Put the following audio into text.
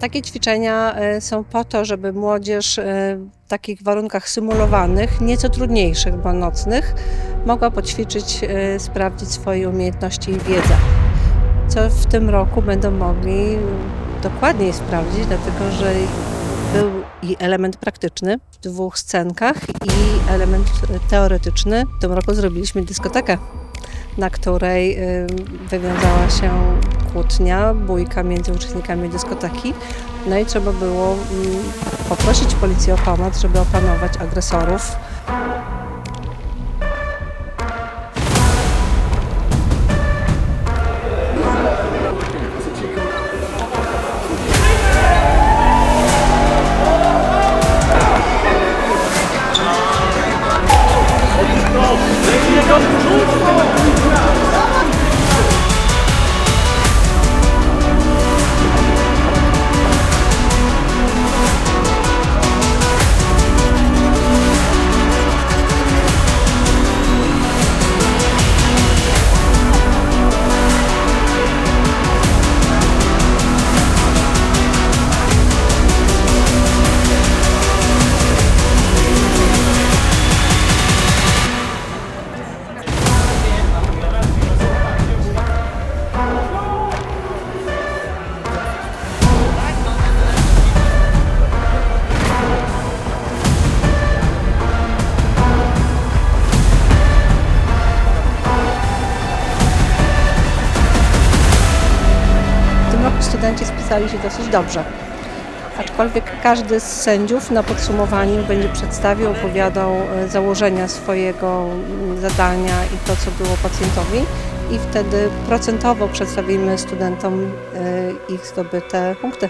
Takie ćwiczenia e, są po to, żeby młodzież e, w takich warunkach symulowanych, nieco trudniejszych, bo nocnych, mogła poćwiczyć, e, sprawdzić swoje umiejętności i wiedzę. Co w tym roku będą mogli dokładniej sprawdzić, dlatego że był i element praktyczny w dwóch scenkach i element teoretyczny. W tym roku zrobiliśmy dyskotekę, na której wywiązała się kłótnia, bójka między uczestnikami dyskoteki. No i trzeba było mm, poprosić policję o pomoc, żeby opanować agresorów. Studenci spisali się dosyć dobrze. Aczkolwiek każdy z sędziów na podsumowaniu będzie przedstawiał, opowiadał e, założenia swojego mm, zadania i to, co było pacjentowi i wtedy procentowo przedstawimy studentom e, ich zdobyte punkty.